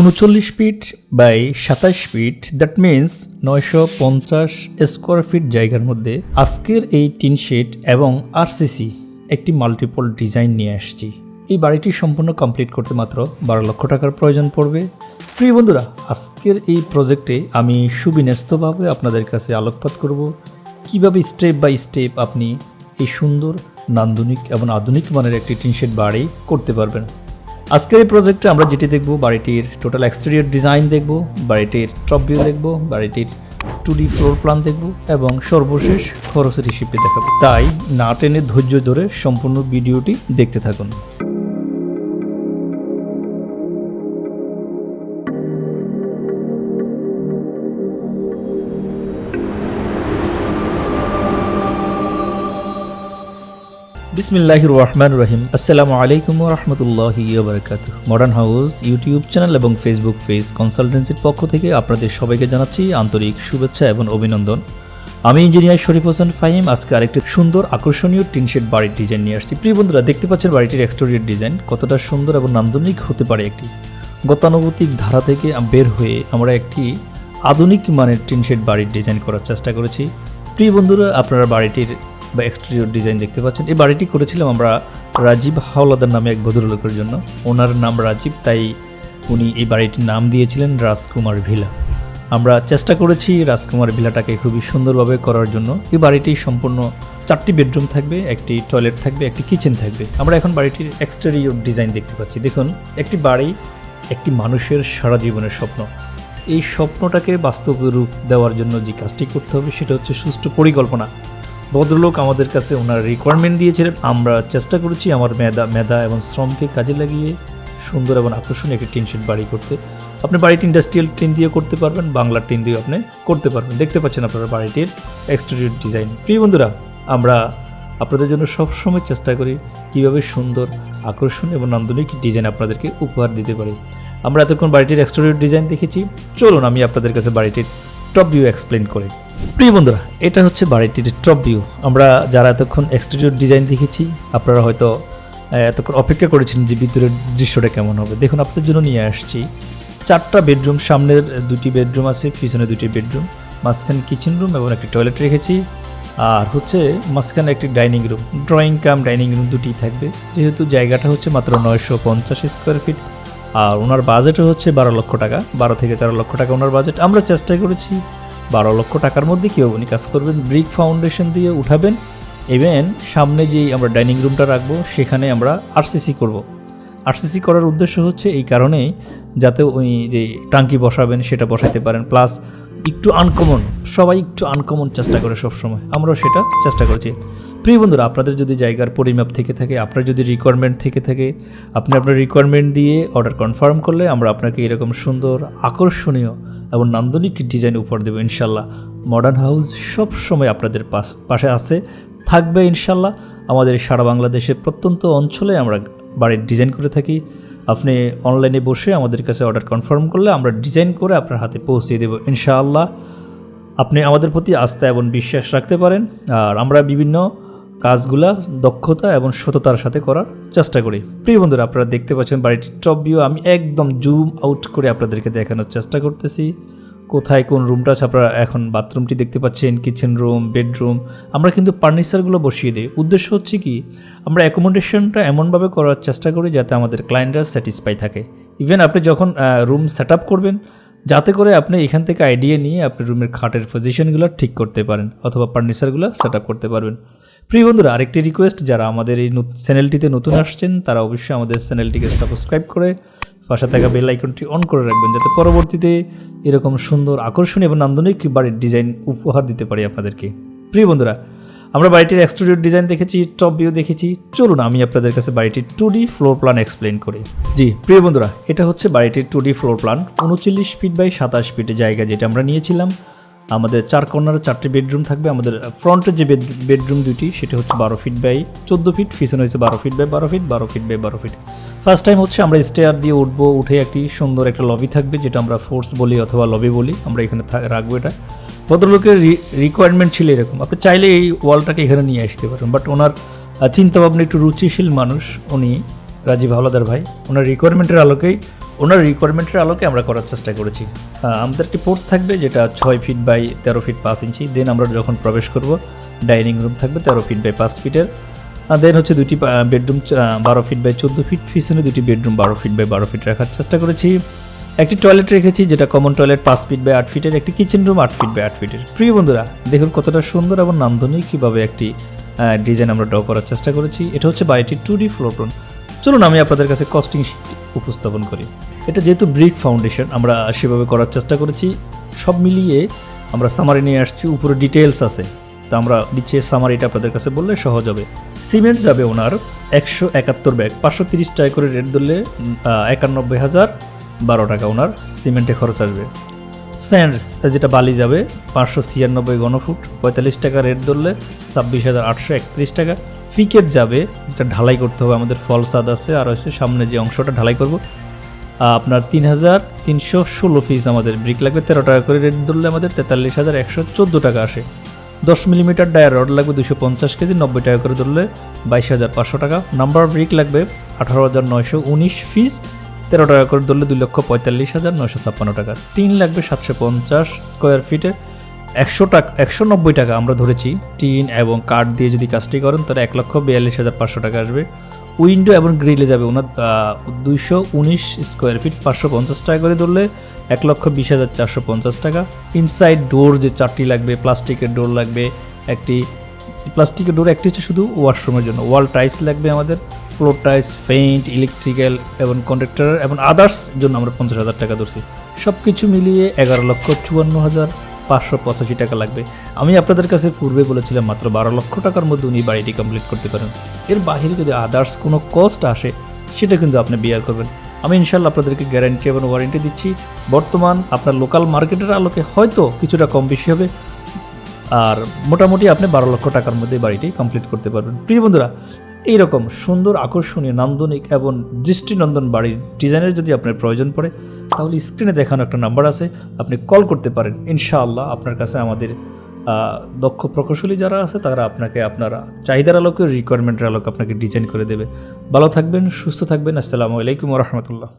উনচল্লিশ feet by সাতাশ feet that means নয়শো পঞ্চাশ স্কোয়ার ফিট জায়গার মধ্যে আজকের এই টিন শেড এবং আরসিসি একটি মাল্টিপল ডিজাইন নিয়ে আসছি। এই বাড়িটি সম্পূর্ণ কমপ্লিট করতে মাত্র বারো লক্ষ টাকার প্রয়োজন পড়বে। প্রিয় বন্ধুরা, আজকের এই প্রজেক্টে আমি সুবিন্যস্তভাবে আপনাদের কাছে আলোকপাত করব। কীভাবে স্টেপ বাই স্টেপ আপনি এই সুন্দর, নান্দনিক এবং আধুনিক মানের একটি টিন শেড বাড়ি করতে পারবেন? আজকের এই প্রজেক্টে আমরা যেটি দেখব, বাড়িটির টোটাল এক্সটেরিয়র ডিজাইন দেখব, বাড়িটির টপ ভিউ দেখব, বাড়িটির টু ডি ফ্লোর প্ল্যান দেখব এবং সর্বশেষ খরচের হিসেবে দেখাবো। তাই না টেনে ধৈর্য ধরে সম্পূর্ণ ভিডিওটি দেখতে থাকুন। বিসমিল্লাহির রহমান রহিম আসসালামু আলাইকুম রহমতুল্লাহি বারকাত মডার্ন হাউস ইউটিউব চ্যানেল এবং ফেসবুক পেজ কনসালটেন্সির পক্ষ থেকে আপনাদের সবাইকে জানাচ্ছি আন্তরিক শুভেচ্ছা এবং অভিনন্দন। আমি ইঞ্জিনিয়ার শরীফ হোসেন ফাহিম। আজকে আরেকটি সুন্দর আকর্ষণীয় টিনশেড বাড়ির ডিজাইন নিয়ে আসছি। প্রিয় বন্ধুরা, দেখতে পাচ্ছেন বাড়িটির এক্সটেরিয়র ডিজাইন কতটা সুন্দর এবং নান্দনিক হতে পারে একটি গতানুগতিক ধারা থেকে বের হয়ে আমরা একটি আধুনিক মানের টিনশেড বাড়ির ডিজাইন করার চেষ্টা করেছি। প্রিয় বন্ধুরা, আপনারা বাড়িটির বা এক্সটেরিয়র ডিজাইন দেখতে পাচ্ছেন। এই বাড়িটি করেছিলাম আমরা রাজীব হাওলাদার নামে এক ভদ্রলোকের জন্য। ওনার নাম রাজীব, তাই উনি এই বাড়িটির নাম দিয়েছিলেন রাজকুমার ভিলা। আমরা চেষ্টা করেছি রাজকুমার ভিলাটাকে খুবই সুন্দরভাবে করার জন্য। এই বাড়িটি সম্পূর্ণ চারটি বেডরুম থাকবে, একটি টয়লেট থাকবে, একটি কিচেন থাকবে। আমরা এখন বাড়িটির এক্সটেরিয়র ডিজাইন দেখতে পাচ্ছি। দেখুন, একটি বাড়ি একটি মানুষের সারা জীবনের স্বপ্ন। এই স্বপ্নটাকে বাস্তব রূপ দেওয়ার জন্য যে কাজটি করতে হবে, সেটা হচ্ছে সুষ্ঠু পরিকল্পনা। ভদ্রলোক আমাদের কাছে ওনার রিকোয়ারমেন্ট দিয়েছিলেন। আমরা চেষ্টা করেছি আমার মেধা মেধা এবং শ্রমকে কাজে লাগিয়ে সুন্দর এবং আকর্ষণীয় একটি টিন শেড বাড়ি করতে। আপনি বাড়িটি ইন্ডাস্ট্রিয়াল টিন দিয়ে করতে পারবেন, বাংলার টিন দিয়ে আপনি করতে পারবেন। দেখতে পাচ্ছেন আপনারা বাড়িটির এক্সটেরিয়র ডিজাইন প্রিয় বন্ধুরা, আমরা আপনাদের জন্য সবসময় চেষ্টা করি কীভাবে সুন্দর, আকর্ষণ এবং নান্দনিক ডিজাইন আপনাদেরকে উপহার দিতে পারি। আমরা এতক্ষণ বাড়িটির এক্সটেরিয়র ডিজাইন দেখেছি। চলুন আমি আপনাদের কাছে বাড়িটির টপ ভিউ এক্সপ্লেন করি। প্রিয় বন্ধুরা, এটা হচ্ছে বাড়িটির টপ ভিউ আমরা যারা এতক্ষণ এক্সটেরিয়র ডিজাইন দেখেছি, আপনারা হয়তো এতক্ষণ অপেক্ষা করেছেন যে ভিতরের দৃশ্যটা কেমন হবে। দেখুন, আপনাদের জন্য নিয়ে আসছি চারটা বেডরুম সামনের দুটি বেডরুম আছে, পিছনে দুটি বেডরুম মাঝখানে কিচেন রুম এবং একটি টয়লেট রেখেছি। আর হচ্ছে মাঝখানে একটি dining room drawing cum dining room দুটি থাকবে। যেহেতু জায়গাটা হচ্ছে মাত্র নয়শো পঞ্চাশ স্কোয়ার ফিট আর ওনার বাজেট হচ্ছে বারো লক্ষ টাকা, বারো থেকে তেরো লক্ষ টাকা ওনার বাজেট আমরা চেষ্টা করেছি বারো লক্ষ টাকার মধ্যে কীভাবে উনি কাজ করবেন, ব্রিক ফাউন্ডেশন দিয়ে উঠাবেন। ইভেন সামনে যেই আমরা ডাইনিং রুমটা রাখব, সেখানে আমরা আরসিসি করব। আরসিসি করার উদ্দেশ্য হচ্ছে এই কারণেই যাতে উনি যে টাঙ্কি বসাবেন, সেটা বসাইতে পারেন। প্লাস একটু আনকমন সবাই একটু আনকমন চেষ্টা করে সবসময়। আমরাও সেটা চেষ্টা করেছি। প্রিয় বন্ধুরা, আপনাদের যদি জায়গার পরিমাপ থেকে থাকে, আপনার যদি রিকোয়ারমেন্ট থেকে থাকে, আপনি আপনার রিকোয়ারমেন্ট দিয়ে অর্ডার কনফার্ম করলে আমরা আপনাকে এরকম সুন্দর, আকর্ষণীয় এবং নান্দনিক ডিজাইন উপহার দেবো ইনশাল্লাহ। মডার্ন হাউস সব সময় আপনাদের পাশ আছে। থাকবে ইনশাল্লাহ। আমাদের সারা বাংলাদেশের প্রত্যন্ত অঞ্চলে আমরা বাড়ির ডিজাইন করে থাকি। আপনি অনলাইনে বসে আমাদের কাছে অর্ডার কনফার্ম করলে আমরা ডিজাইন করে আপনার হাতে পৌঁছে দেবো ইনশাআল্লাহ আপনি আমাদের প্রতি আস্থা এবং বিশ্বাস রাখতে পারেন। আর আমরা বিভিন্ন কাজগুলা, দক্ষতা এবং সততার সাথে করার চেষ্টা করি। প্রিয় বন্ধুরা, আপনারা দেখতে পাচ্ছেন বাড়িটির টপ ভিউ আমি একদম জুম আউট করে আপনাদেরকে দেখানোর চেষ্টা করতেছি। কোথায় কোন রুমটা আছে আপনারা এখন বাথরুমটি দেখতে পাচ্ছেন কিচেন রুম বেডরুম আমরা কিন্তু ফার্নিচারগুলো বসিয়ে দিই। উদ্দেশ্য হচ্ছে কি, আমরা অ্যাকোমোডেশনটা এমনভাবে করার চেষ্টা করি যাতে আমাদের ক্লায়েন্টরা স্যাটিসফাই থাকে। ইভেন আপনি যখন রুম সেট করবেন, যাতে করে আপনি এখান থেকে আইডিয়া নিয়ে আপনি রুমের খাটের পজিশনগুলো ঠিক করতে পারেন অথবা ফার্নিচারগুলো সেট করতে পারবেন। প্রিয় বন্ধুরা, আরেকটি রিকোয়েস্ট যারা আমাদের এই চ্যানেলটিতে নতুন আসছেন, তারা অবশ্যই আমাদের চ্যানেলটিকে সাবস্ক্রাইব করে পাশে থাকা বেল আইকনটি অন করে রাখবেন, যাতে পরবর্তীতে এরকম সুন্দর, আকর্ষণীয় এবং নান্দনিক বাড়ির ডিজাইন উপহার দিতে পারি আপনাদেরকে। প্রিয় বন্ধুরা, আমরা বাড়িটির এক্সটেরিয়র ডিজাইন দেখেছি টপ ভিউ দেখেছি। চলুন, আমি আপনাদের কাছে বাড়িটির two D floor plan explain করি। জি, প্রিয় বন্ধুরা, এটা হচ্ছে বাড়িটির টু ডি ফ্লোর প্ল্যান উনচল্লিশ ফিট বাই সাতাশ ফিটের জায়গা যেটা আমরা নিয়েছিলাম। আমাদের চার কর্নারে চারটি বেডরুম থাকবে। আমাদের ফ্রন্টের যে বেডরুম দুটি সেটা হচ্ছে বারো ফিট বাই চোদ্দ ফিট, পিছনে হচ্ছে বারো ফিট বাই বারো ফিট বারো ফিট বাই বারো ফিট। ফার্স্ট টাইম হচ্ছে আমরা স্টেয়ার দিয়ে উঠবো, উঠে একটি সুন্দর একটা লবি থাকবে, যেটা আমরা ফোর্স বলি অথবা লবি বলি, আমরা এখানে রাখব এটা। ভদ্রলোকের রিকোয়ারমেন্ট ছিল এরকম। আপনি চাইলে এই ওয়ালটাকে এখানে নিয়ে আসতে পারেন বাট ওনার চিন্তাভাবনা একটু রুচিশীল মানুষ, উনি রাজীব হাওলাদার ভাই। ওনার রিকোয়ারমেন্টের আলোকেই ওনার রিকোয়ারমেন্টের আলোকে আমরা করার চেষ্টা করেছি। আমাদের একটি পোর্স থাকবে যেটা ছয় ফিট বাই তেরো ফিট পাঁচ ইঞ্চি দেন আমরা যখন প্রবেশ করব ডাইনিং রুম থাকবে তেরো ফিট বাই পাঁচ ফিটের দেন হচ্ছে দুটি বেডরুম বারো ফিট বাই চোদ্দ ফিট পিছনে দুটি বেডরুম বারো ফিট বাই বারো ফিট রাখার চেষ্টা করেছি। একটি টয়লেট রেখেছি, যেটা কমন টয়লেট পাঁচ ফিট বাই আট ফিটের একটি কিচেন রুম আট ফিট বাই আট ফিটের প্রিয় বন্ধুরা, দেখুন কতটা সুন্দর এবং নান্দনিক কীভাবে একটি ডিজাইন আমরা ড্র করার চেষ্টা করেছি। এটা হচ্ছে বাড়িটির টু ডি ফ্লোর প্ল্যান চলুন, আমি আপনাদের কাছে কস্টিং উপস্থাপন করি। এটা যেহেতু ব্রিক ফাউন্ডেশন, আমরা সেভাবে করার চেষ্টা করেছি। সব মিলিয়ে আমরা সামারি নিয়ে আসছি, উপরে ডিটেলস আছে। তা আমরা নিচে সামারিটা আপনাদের কাছে বললে সহজ হবে। সিমেন্ট যাবে ওনার একশো একাত্তর ব্যাগ, পাঁচশো তিরিশ টাকা করে রেট ধরলে একানব্বই হাজার বারো টাকা ওনার সিমেন্টে খরচ আসবে। স্যান্ডস যেটা বালি যাবে, পাঁচশো ছিয়ানব্বই ঘনফুট পঁয়তাল্লিশ টাকা রেট ধরলে ছাব্বিশ হাজার আটশো একত্রিশ টাকা। ফিকেট যাবে, যেটা ঢালাই করতে হবে, আমাদের ফল সাদ আছে, আর হচ্ছে সামনে যে অংশটা ঢালাই করব। আপনার তিন হাজার তিনশো ষোলো পিস আমাদের ব্রিক লাগবে তেরো টাকা করে রেট ধরলে আমাদের তেতাল্লিশ হাজার একশো চোদ্দ টাকা আসে। দশ মিলিমিটার ডায়ার রড লাগবে দুশো পঞ্চাশ কেজি, নব্বই টাকা করে ধরলে বাইশ হাজার পাঁচশো টাকা। নাম্বার ব্রিক লাগবে আঠারো হাজার নয়শো উনিশ পিস তেরো টাকা করে ধরলে দুই লক্ষ পঁয়তাল্লিশ হাজার নয়শো ছাপ্পান্ন টাকা। টিন লাগবে সাতশো পঞ্চাশ স্কোয়ার ফিটে একশো টাকা একশো নব্বই টাকা আমরা ধরেছি টিন এবং কাঠ দিয়ে যদি কাজটি করেন, তাহলে এক লক্ষ বিয়াল্লিশ হাজার পাঁচশো টাকা আসবে। উইন্ডো এবং গ্রিলে যাবে ওনার দুইশো উনিশ স্কোয়ার ফিট পাঁচশো পঞ্চাশ টাকা করে ধরলে এক লক্ষ বিশ হাজার চারশো পঞ্চাশ টাকা। ইনসাইড ডোর যে চারটি লাগবে, প্লাস্টিকের ডোর লাগবে, একটি প্লাস্টিকের ডোর একটি হচ্ছে শুধু ওয়াশরুমের জন্য। ওয়াল টাইলস লাগবে আমাদের। ফ্লোর পেইন্ট, ইলেকট্রিক্যাল এবং কন্ট্রাক্টর এবং আদার্স জন্য আমরা পঞ্চাশ হাজার টাকা ধরছি। সব কিছু মিলিয়ে এগারো লক্ষ চুয়ান্ন হাজার পাঁচশো পঁচাশি টাকা লাগবে। আমি আপনাদের কাছে পূর্বে বলেছিলাম মাত্র বারো লক্ষ টাকার মধ্যে উনি বাড়িটি কমপ্লিট করতে পারেন। এর বাইরে যদি আদার্স কোনো কস্ট আসে, সেটা কিন্তু আপনি বিয়ার করবেন। আমি ইনশাল্লাহ আপনাদেরকে গ্যারান্টি এবং ওয়ারেন্টি দিচ্ছি। বর্তমান আপনার লোকাল মার্কেটের আলোকে হয়তো কিছুটা কম বেশি হবে। আর মোটামুটি আপনি বারো লক্ষ টাকার মধ্যে বাড়িটি কমপ্লিট করতে পারবেন। প্রিয় বন্ধুরা এইরকম সুন্দর, আকর্ষণীয়, নান্দনিক এবং দৃষ্টিনন্দন বাড়ির ডিজাইনের যদি আপনার প্রয়োজন পড়ে, তাহলে স্ক্রিনে দেখানো একটা নাম্বার আছে, আপনি কল করতে পারেন। ইনশাআল্লাহ আপনার কাছে আমাদের দক্ষ প্রকৌশলী যারা আছে, তারা আপনাকে আপনার চাহিদার আলোকে রিকোয়ারমেন্টের আলোকে আপনাকে ডিজাইন করে দেবে। ভালো থাকবেন, সুস্থ থাকবেন। আসসালামু আলাইকুম রহমতুল্লাহ।